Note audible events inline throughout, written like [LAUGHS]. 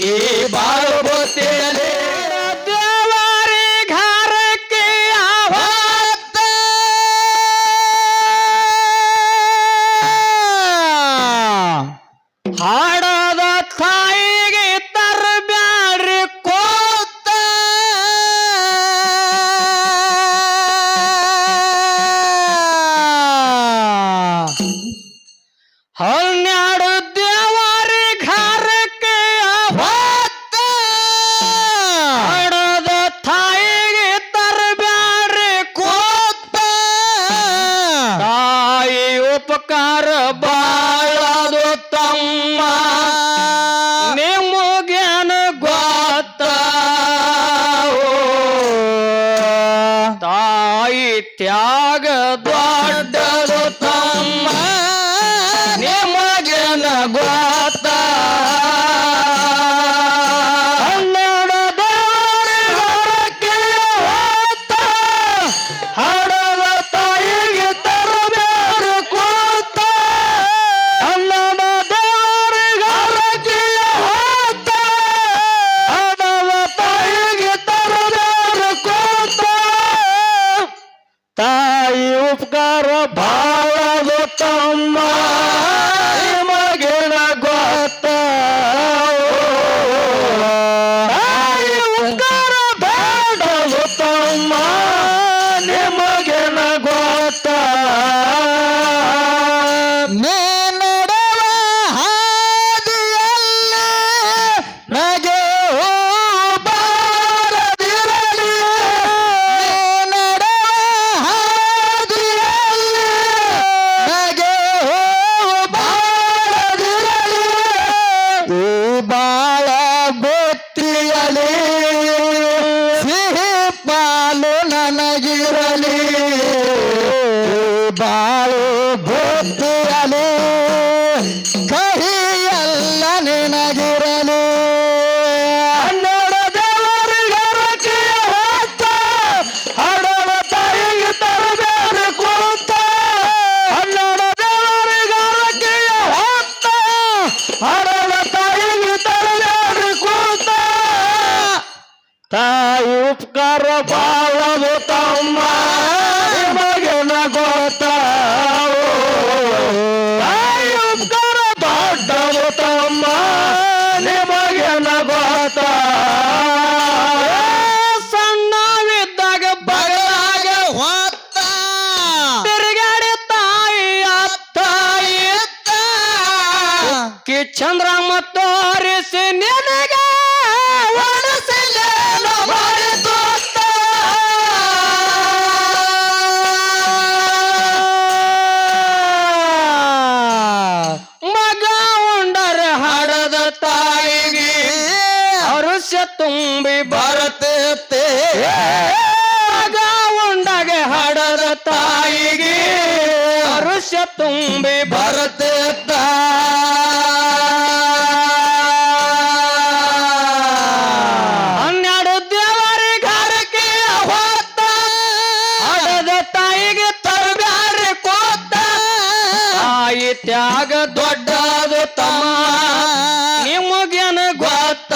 এবার আমার বা ತಾಯಿಗೆ ಹರುಷ ತುಂಬಿ ಭರತ ಹನ್ನೆರಡು ದೇವರಿ ಗಾರಕ್ಕೆ ಹೋತ ಅಡದ ತಾಯಿಗೆ ತರಬ್ಯಾರಿ ಕೋತ ತಾಯಿ ತ್ಯಾಗ ದೊಡ್ಡದು ತಮ್ಮ ನಿಮಗೇನ ಗೊತ್ತ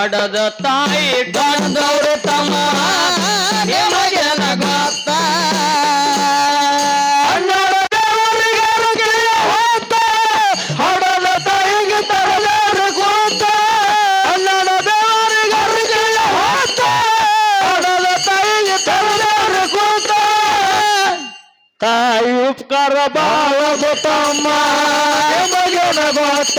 ಅಡದ ತಾಯಿ ಗಂಡವ್ರ ತಮ್ಮ ಯಾರ ಬಾಳದ ತಮ್ಮ ಮಗನ ಗೊತ್ತ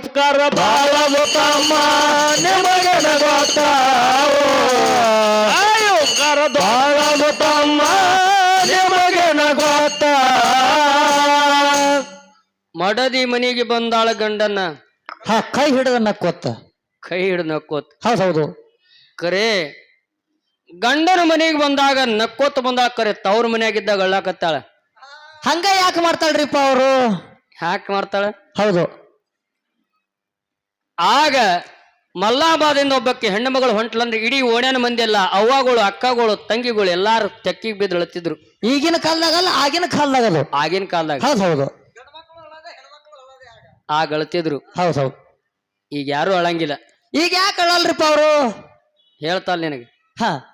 ಉಪಕಾರ ಬಾಳ ತಮ್ಮ ನಿಮಗೆ ಗೊತ್ತ? ತಾಯಿ ಉಪಕಾರ ತಮ್ಮ ನಿಮಗೆ ಗೊತ್ತ? ಮಡದಿ ಮನೆಗೆ ಬಂದಾಳ ಗಂಡನ್ನ ಹಾ ಕೈ ಹಿಡಿದ ನಕ್ಕೊತ್ತ ಕೈ ಹಿಡಿದು ನಕ್ಕೋತ ಹೌದೌದು ಹೌದು ಕರೆ ಗಂಡನ ಮನೆಗೆ ಬಂದಾಗ ನಕ್ಕೋತ್ ಬಂದಾಗ ಕರೆ ತವ್ರ ಮನೆಯಾಗಿದ್ದಾಗ ಅಳ್ಳಾಕತ್ತಾಳ. ಹಂಗ ಯಾಕೆ ಮಾಡ್ತಾಳ್ರಿಪ್ಪ ಅವರು? ಯಾಕೆ ಮಾಡ್ತಾಳ? ಹೌದು. ಆಗ ಮಲ್ಲಾಬಾದಿಂದ ಒಬ್ಬಕ್ಕೆ ಹೆಣ್ಣು ಮಗಳು ಹೊಂಟ್ಲಂದ್ರೆ ಇಡೀ ಓಣ್ಯಾನ ಮಂದಿ ಎಲ್ಲ ಅವ್ವಗಳು ಅಕ್ಕಗಳು ತಂಗಿಗಳು ಎಲ್ಲಾರು ತೆಕ್ಕಿಗೆ ಬಿದ್ದು ಅಳತಿದ್ರು. ಈಗಿನ ಕಾಲದಾಗಲ್ಲ ಆಗಿನ ಕಾಲದಾಗ ಅದು ಆಗಿನ ಕಾಲದಾಗ. ಹೌದ್ ಹೌದು. ಆಗ ಅಳತಿದ್ರು. ಹೌದ್ ಹೌದು. ಈಗ ಯಾರು ಅಳಂಗಿಲ್ಲ. ಈಗ ಯಾಕೆ ಅಳಲ್ರಿಪ್ಪ ಅವರು? ಹೇಳ್ತಾಳ ನಿನಗೆ. ಹಾ.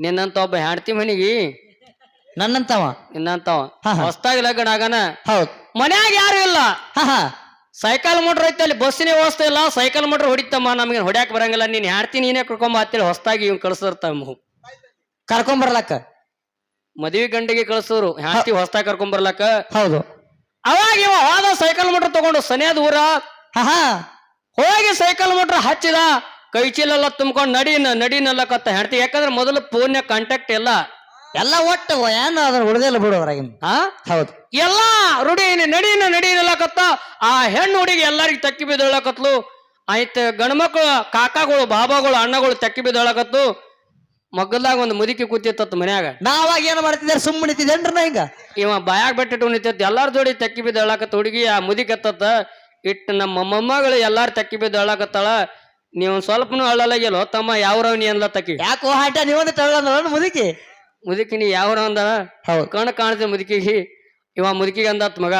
ನಿನ್ನಂತ ಒಬ್ಬ ಹೆಂಡತಿ ಮನಿಗೆ. ನನ್ನಂತವ? ನಿನ್ನಂತವ. ಹೊಸ್ತಾಗಿ ಲಗ್ನ ಆಗನ? ಹೌದು. ಮನ್ಯಾಗ ಯಾರು ಇಲ್ಲ. ಹಾ ಹಾ. ಸೈಕಲ್ ಮೋಟ್ರ್ ಐತೆ ಅಲ್ಲಿ ಬಸ್ಸಿನ ವ್ಯವಸ್ಥೆ ಇಲ್ಲ ಸೈಕಲ್ ಮೋಟ್ರ್ ಹೊಡಿತಮ್ಮ ನಮಗೆ ಹೊಡ್ಯಾಕ್ ಬರಂಗಿಲ್ಲ. ನೀನ್ ಹೆಂಡತಿ ನೀನೇ ಕರ್ಕೊಂಬ ಅಂತೇಳಿ ಹೊಸ್ತಾಗಿ ಇವ್ ಕಳ್ಸಿರ್ತಾವ ಕರ್ಕೊಂಬರ್ಲಕ್ಕ ಮದ್ವಿ ಗಂಡಿಗೆ ಕಳ್ಸೋರು ಹೆಂಡತಿ ಹೊಸದಾಗಿ ಕರ್ಕೊಂಡ್ ಬರ್ಲಾಕ ಹೌದು. ಅವಾಗ ಇವ ಹೋದ ಸೈಕಲ್ ಮೋಟ್ರ್ ತಗೊಂಡು ಸನಿಯಾದ ಊರ? ಹಾ. ಹಾ ಹೋಗಿ ಸೈಕಲ್ ಮೋಟ್ರ್ ಹಚ್ಚಿದ ಕೈ ಚೀಲೆಲ್ಲ ತುಂಬ್ಕೊಂಡು ನಡಿನ ನಡಿನಲ್ಲಕತ್ತ ಹೆಂಡತಿ. ಯಾಕಂದ್ರೆ ಮೊದಲು ಫೋನ್ ಕಾಂಟ್ಯಾಕ್ಟ್ ಎಲ್ಲ ಎಲ್ಲ ಒಟ್ಟು ಏನು ಅದ್ರ ಇಲ್ಲ ಬಿಡು ಅದ್ರಾಗಿನ ಹಾ ಹೌದು. ಎಲ್ಲ ರೂಢಿ ನಡೀನ ನಡೀನಲ್ಲಕತ್ತ ಆ ಹೆಣ್ಣು ಹುಡುಗಿ ಎಲ್ಲರಿಗೆ ತಕ್ಕಿ ಬಿದ್ದಳಕತ್ಲು ಆಯ್ತು ಗಂಡ್ಮಕ್ಳು ಕಾಕಾಗಳು ಬಾಬಾಗಳು ಅಣ್ಣಗಳು ತಕ್ಕಿ ಬಿದ್ದಳಕತ್ತು ಮಗ್ಗದಾಗ ಒಂದು ಮುದುಕಿ ಕೂತಿತ್ತ ಮನ್ಯಾಗ. ನಾವಾಗ ಏನ್ ಮಾಡ್ತಿದ್ದಾರೆ? ಸುಮ್ಮನೆ ನಿಂತಿದ್ದೇನ್ರಿ ನಾ ಹಿಂಗ? ಇವ ಬಾಯಾಗ ಬಿಟ್ಟಿಟ್ಟು ನಿಂತಿತ್ತು. ಎಲ್ಲಾರ ಜೋಡಿ ತಕ್ಕಿ ಬಿದ್ದು ಹೇಳಾಕತ್ತ ಹುಡುಗಿ ಆ ಮುದಿಕ್ ಎತ್ತತ್ತ. ಇಟ್ಟು ನಮ್ಮ ಮೊಮ್ಮಗಳು ಎಲ್ಲಾರು ತಕ್ಕಿ ಬಿದ್ದು ಹೇಳಕತ್ತಾಳ. ನೀವು ಸ್ವಲ್ಪನೂ ಅಳ್ಳಲಾಗಿಲ್ಲ ತಮ್ಮ ಯಾವ್ರವ್ ನೀ ಅನ್ಲ ತಕ್ಕಿ ಯಾಕೋ ಹಾಟ ನೀವೊಂದು ತಗೊಳ್ಳೋಣ ಮುದುಕಿ? ಮುದುಕಿ ನೀ ಯಾವ್ರ ಅಂದ ಹೌದು. ಕಣ್ ಕಾಣ್ತೆ ಮುದುಕಿಗೆ. ಇವ ಮುದುಕಿಗೆ ಅಂದಾತ್ ಮಗ.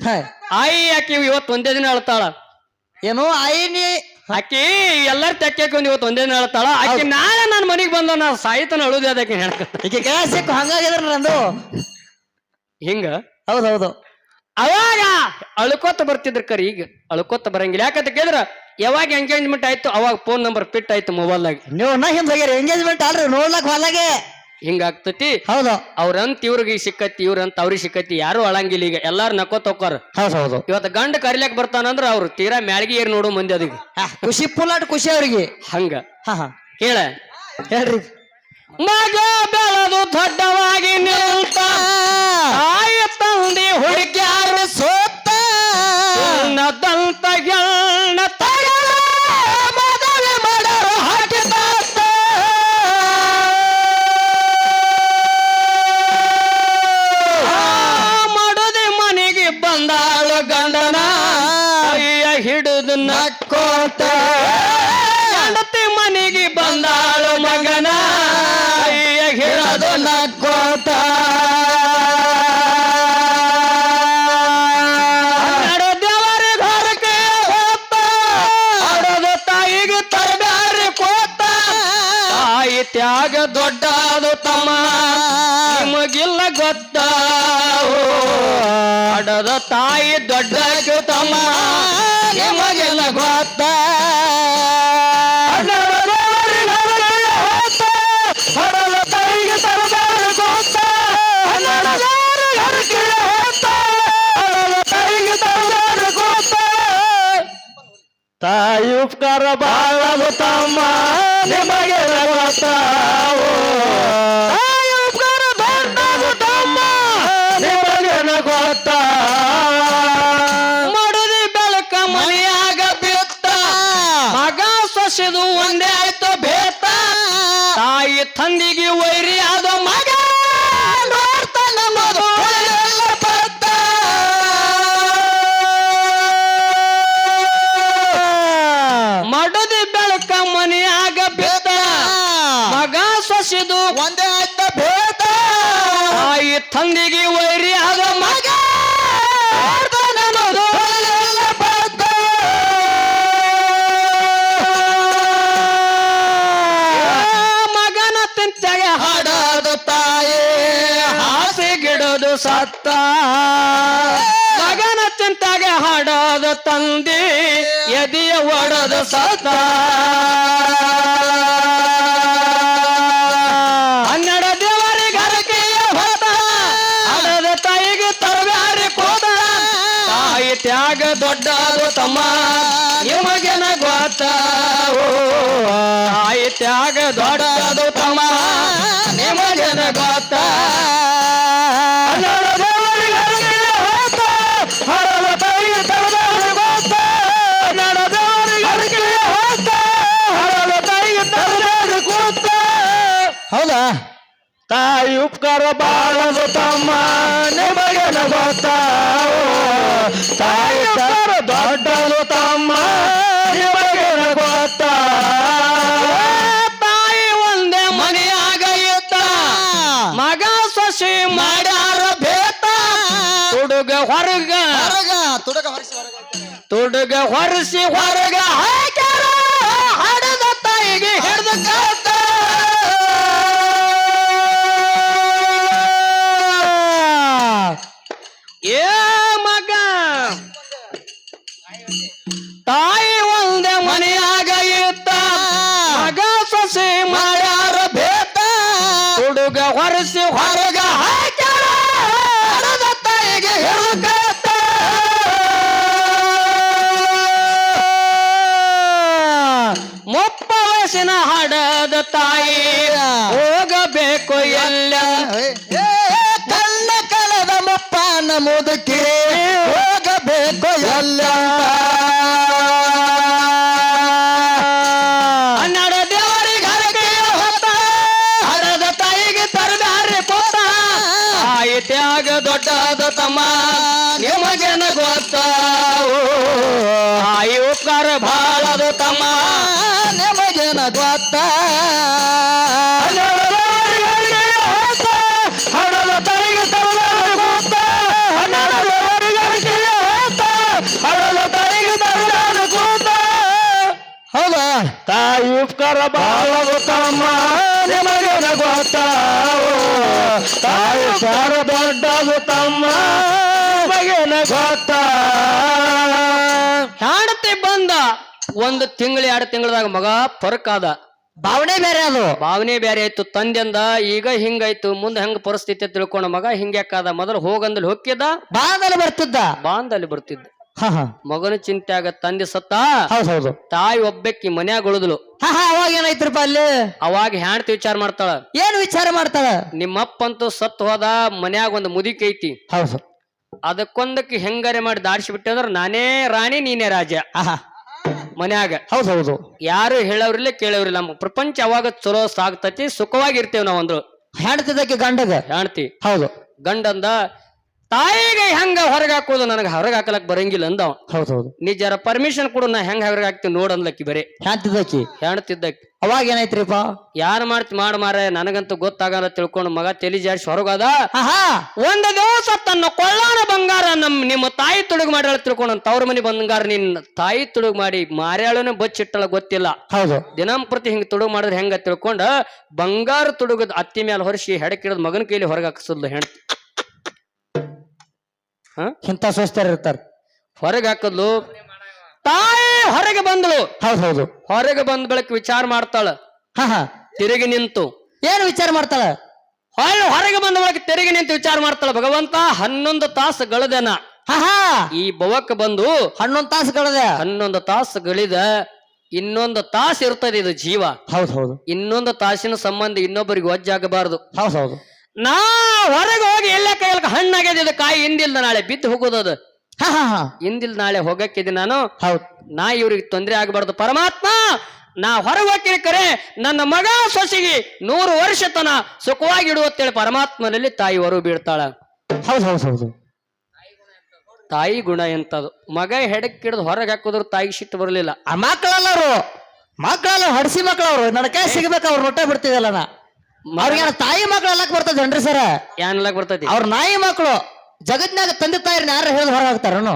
ಹಾ. ಆಯಿ ಆಕಿ ಇವತ್ತು ಒಂದೇ ದಿನ ಅಳ್ತಾಳ. ಏನು? ನೀ? ಆಕಿ ಎಲ್ಲರ ತೆಕ್ಕೊಂಡು ಇವತ್ತು ಒಂದೇ ದಿನ ಅಳ್ತಾಳ. ಆಕಿ ನಾಳೆ ನನ್ನ ಮನೆಗೆ ಬಂದ ನಾ ಸಾಯಿತನ ಅಳುದೇ ಅದಕ್ಕೆ ಹೇಳ್ಕ. ಈಗ ಸಿಕ್ಕು ಹಂಗಾಗಿದ್ರ ನಂದು. ಹಿಂಗ? ಹೌದು ಹೌದು. ಅವಾಗ ಅಳ್ಕೋತ ಬರ್ತಿದ್ರ ಕರಿ ಈಗ. ಅಳ್ಕೋತ ಬರಂಗಿಲ್ಲ. ಯಾಕಂತ ಕೇಳಿದ್ರ ಯಾವಾಗ ಎಂಗೇಜ್ಮೆಂಟ್ ಆಯ್ತು ಅವಾಗ ಫೋನ್ ನಂಬರ್ ಫಿಟ್ ಆಯ್ತು ಮೊಬೈಲ್ದಾಗ ನೀವು ನಾ ಹಿಂದೆ ಎಂಗೇಜ್ಮೆಂಟ್ ಅಲ್ರಿ ನೋಡ್ಲಕ್ ಹೊಲಾಗೆ ಹಿಂಗ ಆಗ್ತತಿ ಹೌದು. ಅವ್ರಂತ ಇವ್ರಿಗೆ ಸಿಕ್ಕತಿ ಇವ್ರಂತ ಅವ್ರಿಗೆ ಸಿಕ್ಕತಿ ಯಾರು ಅಳಂಗಿಲ್ಲ ಈಗ. ಎಲ್ಲಾರು ನಕ್ಕೋ ಹೋಗ್ತಾರ ಹೌದು ಹೌದು. ಇವತ್ತು ಗಂಡ ಕರಿಲಕ್ ಬರ್ತಾನಂದ್ರ ಅವ್ರು ತೀರಾ ಮ್ಯಾಳ್ಗಿ ಏರ್ ನೋಡು ಮಂದಿ ಅದಕ್ಕೆ ಖುಷಿ ಪುಲಾಟ್ ಖುಷಿ ಅವ್ರಿಗೆ. ಹಂಗ. ಹಾ ಹಾ. ಹೇಳ. ಹೇಳ್ರಿ. ಮಗ ಬೆಳದು ದೊಡ್ಡವಾಗಿ ನಿಲ್ತಾ. ಗೊತ್ತ ಆಡದ ತಾಯಿ ದೊಡ್ಡ ತಮ್ಮ, ನಿಮಗೆಲ್ಲ ಗೊತ್ತ. ಹಡದ ತಾಯಿಗೆ ತರಬ್ಯಾರಿ ಕೋತ ತಾಯಿ ಉಪಕಾರ ಬಾಳದು ತಮ್ಮ ನಿಮಗೆ ಗೊತ್ತಾವು ತಂದಿಗೆ ವೈರಿ ಆದ ಸತ್ತ. ಮಗನ ಚಿಂತಾಗೆ ಹಾಡೋದು ತಂದೆ ಎದೆಯ ಒಡದ ಸತ್ತ. ಹನ್ನೆರಡು ದೇವರಿಗೆ ಹರಕೆಯ ಹೊತ್ತ ಹಡದ ತಾಯಿಗೆ ತರಬ್ಯಾರಿ ಕೋದ. ತಾಯಿ ತ್ಯಾಗ ದೊಡ್ಡದು ತಮ್ಮ. ನಿಮಗೆನ ಗೊತ್ತ ತಾಯಿ ತ್ಯಾಗ ದೊಡ್ಡದು ತಮ್ಮ. ನಿಮಗೆನ ಗೊತ್ತ ಉಪಕಾರ ಬಾಳದು ತಮ್ಮ ನಿಮಗೆನ ಗೊತ್ತ ತಾಯಿ ಉಪಕಾರ ದೊಡ್ಡದು ತಮ್ಮ ನಿಮಗೆನ ಗೊತ್ತ ತಾಯಿ ಒಂದೇ ಮನೆಯಾಗ ಇದ್ದ ಮಗ ಸೊಸಿ ಮಾಡ್ಯಾರ ಬೇತ ತುಡುಗ ಹೊರಗ. ಹೊರಗ ತುಡಕ ಹೊರಸಿ ಹೊರಗ. ತುಡುಗ ಹೊರಸಿ ಹೊರಗ. ಹಾಕ್ಯಾರ ಮುಪ್ಪ ಹಾಡದ ತಾಯಿ ಹೋಗಬೇಕು ಎಲ್ಲ. ಕಲ್ಲ ಕಲದ ಮಪ್ಪ ಮುದುಕಿ. ಉಪಕಾರ ಬಾಳದು ನಿಮಗೆ ನಿಮಗೇನ ಗೊತ್ತ ತಾಯಿ ಸಾರ ದೊಡ್ಡದು ನಿಮಗೆ ನಿಮಗೇನ ಗೊತ್ತ ಹೆಂಡತಿ ಬಂದ ಒಂದು ತಿಂಗಳು ಎರಡು ತಿಂಗಳದಾಗ ಮಗ ಪರಕಾದ ಭಾವನೆ ಬೇರೆ ಅದು. ಭಾವನೆ ಬೇರೆ ಆಯ್ತು. ತಂದೆಂದ ಈಗ ಹಿಂಗಾಯ್ತು ಮುಂದೆ ಹೆಂಗ ಪರಿಸ್ಥಿತಿ ತಿಳ್ಕೊಂಡ ಮಗ ಹಿಂಗ್ಯಾಕಾದ ಮೊದಲು ಹೋಗಂದಲ್ಲಿ ಹೊಕ್ಕಿದ ಬಾಂದಲ್ಲಿ ಬರ್ತಿದ್ದ. ಬಾಂದಲ್ಲಿ ಬರ್ತಿದ್ದ. ಮಗನ ಚಿಂತೆ ಆಗ ತಂದೆ ಸತ್ತ ಹೌದ್ ಹೌದು. ತಾಯಿ ಒಬ್ಬಕ್ಕಿ ಮನ್ಯಾಗ ಉಳಿದ್ಲು. ಅವಾಗ ಏನಾಯ್ತ್ರಪ್ಪ ಅಲ್ಲಿ? ಅವಾಗ ಹೆಂಡತಿ ವಿಚಾರ ಮಾಡ್ತಾಳ. ಏನ್ ವಿಚಾರ ಮಾಡ್ತಾಳ? ನಿಮ್ಮಪ್ಪಂತೂ ಸತ್ತು ಹೋದ ಮನ್ಯಾಗ ಒಂದು ಮುದುಕಿ ಐತಿ. ಹೌದು. ಅದಕ್ಕೊಂದಕ್ಕೆ ಹೆಂಗಾರೆ ಮಾಡಿ ದಾಡ್ಸಿ ಬಿಟ್ಟೆ ಅಂದ್ರೆ ನಾನೇ ರಾಣಿ ನೀನೇ ರಾಜ. ಮನ್ಯಾಗ. ಹೌದ್ ಹೌದು. ಯಾರು ಹೇಳವ್ರಿಲ್ಲ ಕೇಳವ್ರಿಲ್ಲ ನಮ್ಮ ಪ್ರಪಂಚ ಅವಾಗ ಚಲೋ ಸಾಗ್ತತಿ ಸುಖವಾಗಿರ್ತೇವ್ ನಾವಂದ್ರು. ಹೆಣ್ತಿದ್ದಕ್ಕೆ ಗಂಡಗ? ಹೆಣ್ತಿ ಹೌದು. ಗಂಡಂದ ತಾಯಿಗೆ ಹೆಂಗ ಹೊರಗೆ ಹಾಕೋದು ನನಗೆ ಹೊರಗೆ ಹಾಕಲಕ್ ಬರಂಗಿಲ್ಲ ಅಂದವ. ಹೌದೌದು. ಹೌದು ನೀ ಜರ ಪರ್ಮಿಷನ್ ಕೊಡು ನಾ ಹೆಂಗ ಹೊರಗೆ ಹಾಕ್ತೀನಿ ನೋಡ್ ಅಂದ್ಲಕ್ಕಿ ಬರೀ. ಹೆಣ್ತಿದ್ದಕ್ಕಿ ಹೆಣ್ತಿದ್ದಕ್ಕೆ ಅವಾಗ ಏನಾಯ್ತ್ರಿಪ್ಪ? ಯಾರು ಮಾಡ್ತಿ ಮಾಡ ಮಾರ ನನಗಂತೂ ಗೊತ್ತಾಗಲ್ಲ ತಿಳ್ಕೊಂಡು ಮಗ ತಲಿ ಜಾಡ್ಸಿ ಹೊರಗದ. ಆಹಾ! ಒಂದು ದಿವಸ ತನ್ನ ಕೊಳ್ಳಾನ ಬಂಗಾರ ನಮ್ ನಿಮ್ಮ ತಾಯಿ ತುಡುಗ್ ಮಾಡ್ಯಾಳ ತಿಳ್ಕೊಂಡು ತವ್ರ ಮನೆ ಬಂಗಾರ ನಿನ್ನ ತಾಯಿ ತುಡುಗ್ ಮಾಡಿ ಮಾರ್ಯಾಳನ ಬಚ್ಚಿಟ್ಟಳ ಗೊತ್ತಿಲ್ಲ. ಹೌದು. ದಿನಂಪ್ರತಿ ಹಿಂಗ್ ತುಡುಗ್ ಮಾಡಿದ್ರೆ ಹೆಂಗ ತಿಳ್ಕೊಂಡ ಬಂಗಾರ ತುಡುಗದ ಅತ್ತಿ ಮೇಲೆ ಹೊರಿಸಿ ಹೆಡಕಿಡದ್ ಮಗನ ಕೈಲಿ ಹೊರಗೆ ಹಾಕಿಸಲ್ದು ಹೆಣ್ತಿ ಇಂಥ ಸ್ವಸ್ಥರು ಇರ್ತಾರೆ. ಹೊರಗೆ ಹಾಕದ್ಲು? ತಾಯಿ ಹೊರಗೆ ಬಂದಳು. ಹೌದು ಹೌದು. ಹೊರಗೆ ಬಂದ ಬಳಿಕ ವಿಚಾರ ಮಾಡ್ತಾಳ. ಹ ಹ. ತಿರುಗಿ ನಿಂತು. ಏನು ವಿಚಾರ ಮಾಡ್ತಾಳ? ಹೊಳ್ಳಿ ಹೊರಗೆ ಬಂದ ಬಳಿಕ ತಿರುಗಿ ನಿಂತು ವಿಚಾರ ಮಾಡ್ತಾಳ. ಭಗವಂತ ಹನ್ನೊಂದು ತಾಸು ಗಳದನ. ಹಾ ಹ. ಈ ಬವಕ್ ಬಂದು ಹನ್ನೊಂದು ತಾಸು ಗಳದೆ. ಹನ್ನೊಂದು ತಾಸು ಗಳಿದ ಇನ್ನೊಂದು ತಾಸು ಇರ್ತದೆ ಇದು ಜೀವ. ಹೌದು ಹೌದು. ಇನ್ನೊಂದು ತಾಸಿನ ಸಂಬಂಧ ಇನ್ನೊಬ್ಬರಿಗೆ ಒಜ್ಜಾಗಬಾರದು ಹೌದು ಹೌದು. ನಾ ಹೊರಗೆ ಹೋಗಿ ಎಲ್ಲ ಕೈಯಲ್ಲಿ ಹಣ್ಣಾಗ್ಯದ ಇದು ಕಾಯಿ ಹಿಂದಿಲ್ದ ನಾಳೆ ಬಿದ್ದು ಹೋಗೋದದು ಹಿಂದಿಲ್ ನಾಳೆ ಹೋಗಕ್ಕಿದೆ ನಾನು. ಹೌದು. ನಾ ಇವ್ರಿಗೆ ತೊಂದರೆ ಆಗಬಾರ್ದು. ಪರಮಾತ್ಮ ನಾ ಹೊರಗೆ ಕರೆ. ನನ್ನ ಮಗ ಸೊಸಿಗೆ ನೂರು ವರ್ಷ ತನ ಸುಖವಾಗಿ ಇಡುವತ್ತೇಳಿ ಪರಮಾತ್ಮನಲ್ಲಿ ತಾಯಿ ಹೊರ ಬೀಳ್ತಾಳ. ಹೌದು ಹೌದು ಹೌದು. ತಾಯಿ ಗುಣ ಎಂತದು? ಮಗ ಹೆಡಕ್ಕಿಡ್ದು ಹೊರಗೆ ಹಾಕಿದ್ರು ತಾಯಿ ಸಿಟ್ಟು ಬರಲಿಲ್ಲ. ಆ ಮಕ್ಕಳಲ್ಲ ಅವರು ಮಕ್ಕಳಲ್ಲ ಹೊಡಿಸಿ ಮಕ್ಕಳವ್ರು ನನ್ನ ಕೈ ಸಿಗ್ಬೇಕು ಅವ್ರು ರೊಟ್ಟ ಬಿಡ್ತಿದಲ್ಲ ನಾ. ಅವ್ರಿಗೆ ತಾಯಿ ಮಕ್ಳು ಬರ್ತದೆ ಬರ್ತದೇನ್ರಿ ಸರ ಏನ್ಲಾಗ ಬರ್ತೈತಿ? ಅವ್ರ ನಾಯಿ ಮಕ್ಕಳು ಜಗತ್ನಾಗ ತಂದೆ ತಾಯಿರ್ನ ಯಾರು ಹೇಳಿ ಹೊರ ಹಾಕ್ತಾರನು?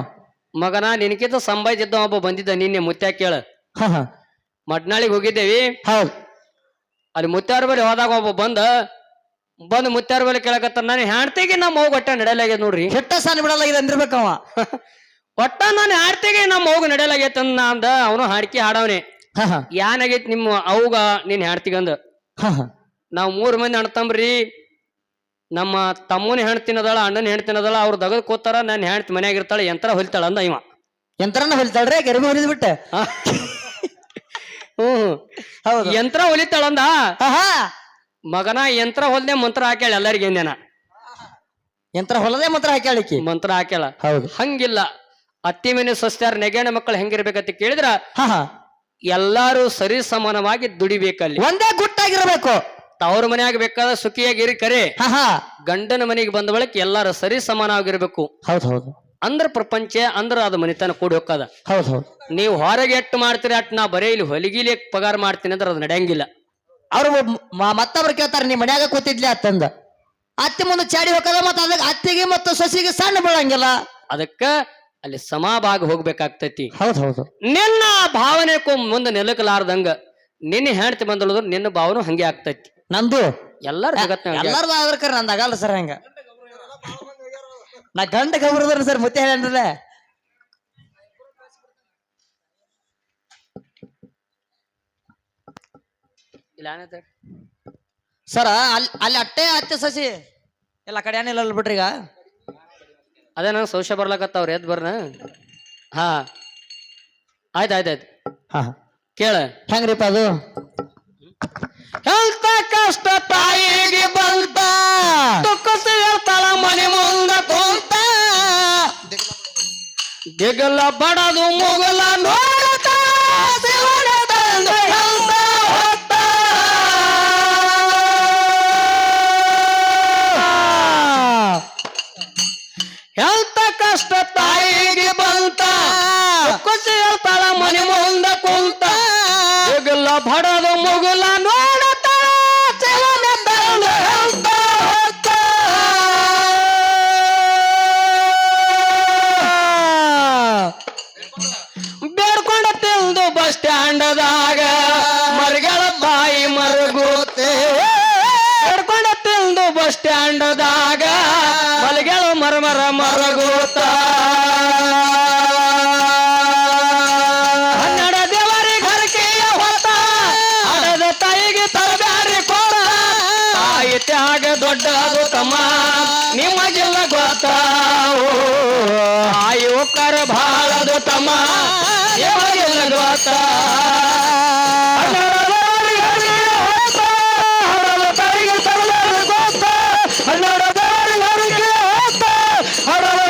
ಮಗನ ನಿನಕಿಂತ ಸಂಬಾಯ್ತಿದ್ದ ಒಬ್ಬ ಬಂದಿದ್ದ ನಿನ್ನೆ ಮುತ್ಯ ಕೇಳ. ಮಡ್ನಾಳಿಗೆ ಹೋಗಿದ್ದೇವಿ. ಹೌದ್. ಅಲ್ಲಿ ಮುತ್ಯಾರ ಬಳಿ ಹೋದಾಗ ಒಬ್ಬ ಬಂದ ಬಂದು ಮುತ್ಯಾರ ಬಳಿ ಕೇಳಕತ್ತ ನಾನು ಹೆಣ್ತಿಗೆ ನಮ್ಮ ಮಗು ಒಟ್ಟ ನಡೆಯಲಾಗ್ಯದ ನೋಡ್ರಿ. [LAUGHS] ಹೆಟ್ಟ ಸಾಲ ಬಿಡಲಾಗಿದೆ ಅಂದಿರ್ಬೇಕವ ಒಟ್ಟ ನಾನು ಹೆಣ್ತಿಗೆ ನಮ್ಮ ಮಗು ನಡೆಯಲಾಗೈತೆ ಅಂದ ಅಂದ ಅವನು ಹಾಡ್ಕಿ ಹಾಡವನೆ. ಏನಾಗೈತಿ ನಿಮ್ಮ ಅವಗ ನೀನ್ ಹಾಡ್ತಿಗಂದ ನಾವು ಮೂರು ಮಂದಿ ಅಣ್ತಂಬ್ರಿ ನಮ್ಮ ತಮ್ಮನ ಹೆಣ್ತಿನದಳ ಅಣ್ಣನ ಹೆಣ್ತಿನದಳ ಅವ್ರು ದಗದ್ ಕೂತಾರ ನನ್ನ ಹೆಣ್ತಿ ಮನ್ಯಾಗ ಇರ್ತಾಳೆ ಯಂತ್ರ ಹೊಲಿತಾಳ ಅಂದ ಇವ. ಯಂತ್ರನ ಹೊಲಿತಾಳ್ರಿ? ಗರಿಬಿ ಹೊಲಿದ್ ಬಿಟ್ಟೆ. ಹ್ಮ್ ಹೌದು. ಯಂತ್ರ ಹೊಲಿತಾಳಂದ ಮಗನ ಯಂತ್ರ ಹೊಲ್ದೆ ಮಂತ್ರ ಹಾಕ್ಯಾಳ ಎಲ್ಲರಿಗೆ ಎಂದೇನ ಯಂತ್ರ ಹೊಲದೆ ಮಂತ್ರ ಹಾಕ್ಯಾಳಿಕಿ ಮಂತ್ರ ಹಾಕ್ಯಾಳ. ಹೌದು. ಹಂಗಿಲ್ಲ. ಅತ್ತಿ ಮನೆ ಸಸ್ಯಾರ ನೆಗೆಣ ಮಕ್ಕಳು ಹೆಂಗಿರ್ಬೇಕಂತ ಕೇಳಿದ್ರ ಎಲ್ಲಾರು ಸರಿ ಸಮಾನವಾಗಿ ದುಡಿಬೇಕಲ್ಲಿ. ಒಂದೇ ಗುಟ್ಟಾಗಿರ್ಬೇಕು. ತವ್ರ ಮನ್ಯಾಗ ಬೇಕಾದ ಸುಖಿಯಾಗಿರಿ ಕರೆ. ಹಾ ಹಾ. ಗಂಡನ ಮನೆಗೆ ಬಂದ ಬಳಿಕ ಎಲ್ಲಾರು ಸರಿ ಸಮಾನವಾಗಿರ್ಬೇಕು. ಹೌದು ಹೌದು. ಅಂದ್ರ ಪ್ರಪಂಚ ಅಂದ್ರ ಅದು ಮನಿತನ ಕೂಡಿ ಹೋಕ್ಕದ. ಹೌದು ಹೌದು. ನೀವು ಹೊರಗೆ ಎಟ್ಟು ಮಾಡ್ತೀರಿ ಅಟ್ ನಾ ಬರೇ ಇಲ್ಲಿ ಹೊಲಿಗಿಲಿ ಪಗಾರ ಮಾಡ್ತೀನಿ ಅಂದ್ರೆ ಅದು ನಡೆಯಂಗಿಲ್ಲ. ಅವ್ರು ಮ- ಮತ್ತೊಬ್ರು ಕೇಳ್ತಾರೆ ನೀ ಮನ್ಯಾಗ ಕೂತಿದ್ಲಿ? ಅತ್ತಂದ. ಅತ್ತಿ ಮುಂದೆ ಚಾಡಿ ಹೋಗದ ಮತ್ತ ಅದಕ್ಕೆ ಅತ್ತಿಗೆ ಮತ್ತು ಸೊಸಿಗೆ ಸಣ್ಣ ಬೀಳಂಗಿಲ್ಲ. ಅದಕ್ಕ ಅಲ್ಲಿ ಸಮಾಭಾಗ ಹೋಗ್ಬೇಕಾಗ್ತೈತಿ. ಹೌದು ಹೌದು. ನಿನ್ನ ಭಾವನೆಕ್ಕೂ ಮುಂದೆ ನೆಲಕಲಾರ್ದಂಗ ನಿನ್ನ ಹೆಂಡತಿ ಬಂದಳದ್ರು ನಿನ್ನ ಭಾವನೆ ಹಂಗೆ ಆಗ್ತೈತಿ. ನಂದು? ಎಲ್ಲಾರು ಜಗತ್ನಾಗ ಹಂಗೆ ಎಲ್ಲಾರ್ದು ಆದ್ರ ಕರೆ ನಂದು ಆಗಲ್ಲ ಸರ್ ಹಂಗ. ನಾ ಗಂಡ ಗೌರದ್ರ ಸರ್ ಮತ್ತೆ ಹೇಳ? ಸರ ಅಲ್ಲಿ ಅಲ್ಲಿ ಅಟ್ಟೆ ಅತ್ತೆ ಸಸಿ. ಎಲ್ಲ ಕಡೆ ಏನಿಲ್ಲ ಅಲ್ಲ ಬಿಡ್ರಿ ಈಗ. ಅದೇ ನಂಗೆ ಸೌಶ ಬರ್ಲಾಕತ್ತವ್ರಿ ಎದ್ ಬರ್ನ. ಹಾ. ಆಯ್ತು ಆಯ್ತು ಆಯ್ತು. ಹಾ. ಕೇಳ. ಹೆಂಗ್ರಿಪ್ಪ ಅದು? ಎಂತ ಕಷ್ಟ ತಾಯಿಗೆ ಬಂತ. ತುಕ್ಕಸ ಹೇಳ್ತಾಳ ಮನೆ ಮುಂದ ತೋಂತ ದಿಗಲ ಬಡದು ಮುಗಲ ನೋಡತ. ಎಂತ ಕಷ್ಟ ತಾಯಿಗೆ ಬಂತ. ಖುಷಿ ಹೇಳ್ತಾಳ ಮನೆ ಮುಂದ ಕುಂತ. ಬಡದು ಮುಗಲ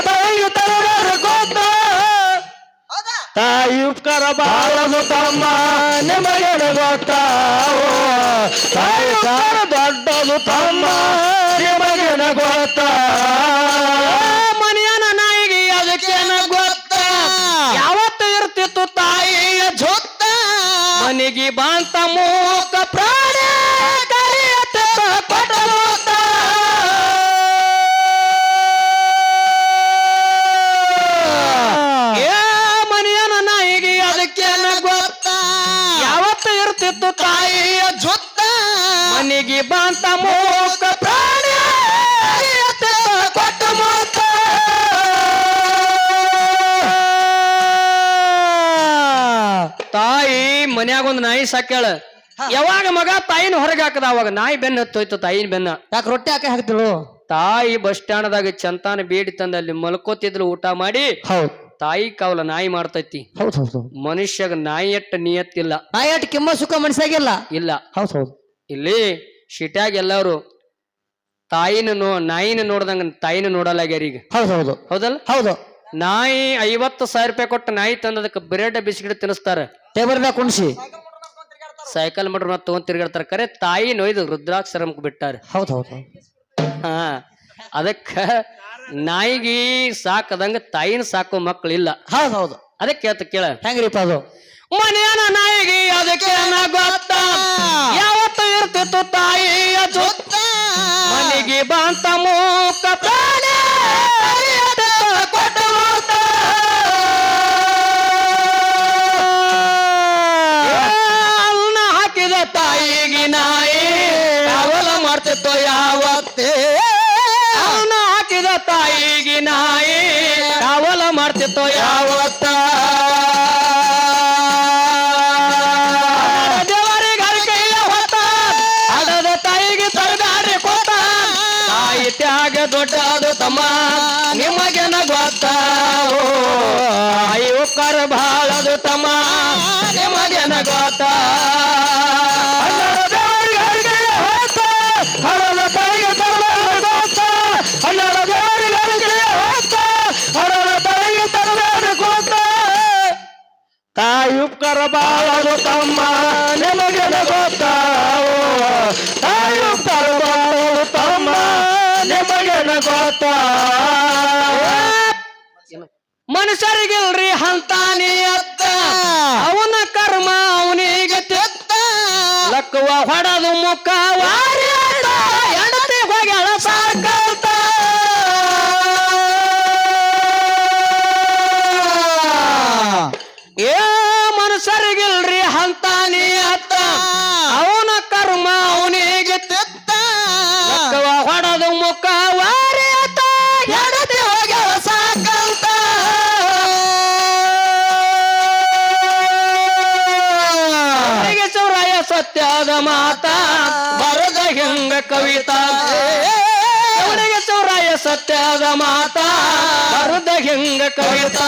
ತಾಯಿಗೆ ತರಬ್ಯಾರಿ ಗೊತ್ತ. ತಾಯಿ ಉಪಕಾರ ಬಾಳದು ತಮ್ಮ ನಿಮಗೆ ಗೊತ್ತಾವೋ ತಾಯಿ ಉಪಕಾರ ದೊಡ್ಡದು ತಮ್ಮ ನಿಮಗೆ ಗೊತ್ತ ಮನೆಯನ ನಾಯಿಗೆ ಅದಕ್ಕೇನ ಗೊತ್ತ ಯಾವತ್ತು ಇರ್ತಿತ್ತು ತಾಯಿಯ ಜೊತ್ತ ಮನೆಗೆ ಬಾಂತ ಮೂಕ ಪ್ರಾಣಿ ಗೊತ್ತಾ? ಯಾವತ್ತು ಇರ್ತಿತ್ತು ತಾಯಿಯ ಜೊತ್ತ ಮನೆಗೆ ಬಾಂತ ಮೂಕ ನಾಯಿ ಸಾಕ್ಯಾಳ. ಯಾವಾಗ ಮಗ ತಾಯಿನ ಹೊರಗೆ ಹಾಕದ? ಅವಾಗ ನಾಯಿ ಬೆನ್ನ ಹತ್ತೋಯ್ತು ತಾಯಿನ ಬೆನ್ನ. ಯಾಕೆ ರೊಟ್ಟಿ ಹಾಕಿ ಹಾಕ್ತಿಳು ತಾಯಿ ಬಸ್ ಸ್ಟ್ಯಾಂಡ್ದಾಗ ಚಂತಾನ ಬೇಡಿ ತಂದ ಅಲ್ಲಿ ಮಲ್ಕೋತಿದ್ಲು ಊಟ ಮಾಡಿ. ಹೌದು. ತಾಯಿ ಕಾವಲ ನಾಯಿ ಮಾಡ್ತೈತಿ. ಹೌದು ಹೌದು ಮನುಷ್ಯಗ ನಾಯಿ ಎಟ್ಟ ನಿಯತ್ತಿಲ್ಲ. ನಾಯಿ ಎಷ್ಟು ಕಿಮ್ಮ ಸುಖ ಮನಸ್ಸಾಗಿಲ್ಲ ಇಲ್ಲ? ಹೌದು ಹೌದು. ಇಲ್ಲಿ ಶಿಟ್ಯಾಗ ಎಲ್ಲಾರು ತಾಯಿನ ನೋ ನಾಯಿನ ನೋಡ್ದಂಗ ತಾಯಿನ ನೋಡಲಾಗ್ಯಾರ ಈಗ. ಹೌದು ಹೌದು. ಹೌದಲ್ಲ? ಹೌದು. ನಾಯಿ ಐವತ್ತು ಸಾವಿರ ರೂಪಾಯಿ ಕೊಟ್ಟು ನಾಯಿ ತಂದದಕ್ಕೆ ಬ್ರೆಡ್ ಬಿಸ್ಕಿಟ್ ತಿನ್ನಿಸ್ತಾರ. ಟೇಬಲ್ ಮ್ಯಾಗ ಕುಣಿಸಿ. ಸೈಕಲ್ ಮಾಡ್ರಿ ಮತ್ತೆ ತಗೊಂಡ್ ತಿರ್ಗಾಡ್ತಾರ. ಕರೆ ತಾಯಿ ನೋಯ್ದು ರುದ್ರಾಕ್ಷರಂ ಬಿಟ್ಟಾರ. ಹೌದು ಹೌದು ಹಾ ಅದಕ್ಕ ನಾಯಿಗಿ ಸಾಕದಂಗ ತಾಯಿನ ಸಾಕೋ ಮಕ್ಳು ಇಲ್ಲ ಹೌದು ಹೌದು. ಅದಕ್ಕೆ ಕೇಳ್ತ ಕೇಳ. ಹೆಂಗ್ರಿಪ್ಪ ಅದು? ಮನೆಯನ ನಾಯಿಗೆ ಅದಕ್ಕೆ ಗೊತ್ತ. ಯಾವತ್ತು ಇರ್ತಿತ್ತು ತಾಯಿಯ ಜೊತ್ತ. ಮನೆಗೆ ಬಾಂತ ಮೂಕ. ಪ್ರಾಣಿ ಬಿಡ್ತೋ ಯಾವತ್ತೇ ಅವನ ಹಾಕಿದ ತಾಯಿಗೆ ನಾಯಿ ಕಾವಲ ಮಾಡ್ತಿತ್ತೋ ಯಾವತ್ತ ತ್ಯಾಗ ದೊಡ್ಡದು ತಮ್ಮ. ನಿಮಗೆನ ಗೊತ್ತಾವೋ ಆಯುಕರ್ ಬಾಳದು ತಮ್ಮ. ನಿಮಗೆನ ಗೊತ್ತಾ ತಾಯಿ ಉಪಕಾರ ತಮ್ಮ ನಿಮಗೆ ಗೊತ್ತಾವು? ತಾಯಿ ಉಪಕಾರ ತಮ್ಮ ನಿಮಗೆ ಗೊತ್ತ ಮನುಷ್ಯರಿಗಿಲ್ರಿ ಹಂತಾನಿ ಅತ್ತ ಅವನ ಕರ್ಮ ಅವನಿಗೆ ತೆತ್ತ. ಲಕ್ಕುವ ಹೊಡೆದು ಮುಖ ಸತ್ಯದ ಮಾತ, ಬರದ ಹೆಂಗ ಕವಿತಾ? ಅವನಿಗೆ ಚೌರಾಯ ಸತ್ಯದ ಮಾತಾ, ಬರದ ಹೆಂಗ ಕವಿತಾ?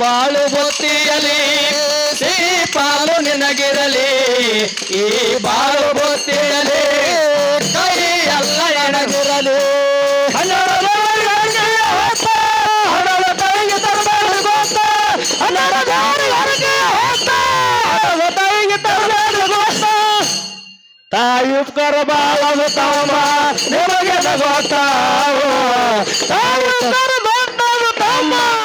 ಬಾಳು ಬೊತ್ತಿಯಲಿ ಶ್ರೀ ಪಾಲು ನಿನಗಿರಲಿ, ಈ ಬಾಳು ಬೊತ್ತಿಯಲಿ ತಾಯಿ ಉಪಕಾರ ಬಾಳದು ತಮ್ಮ ನಿಮಗೆ ಗೊತ್ತಾವು ತಾಯಿ ಉಪಕಾರ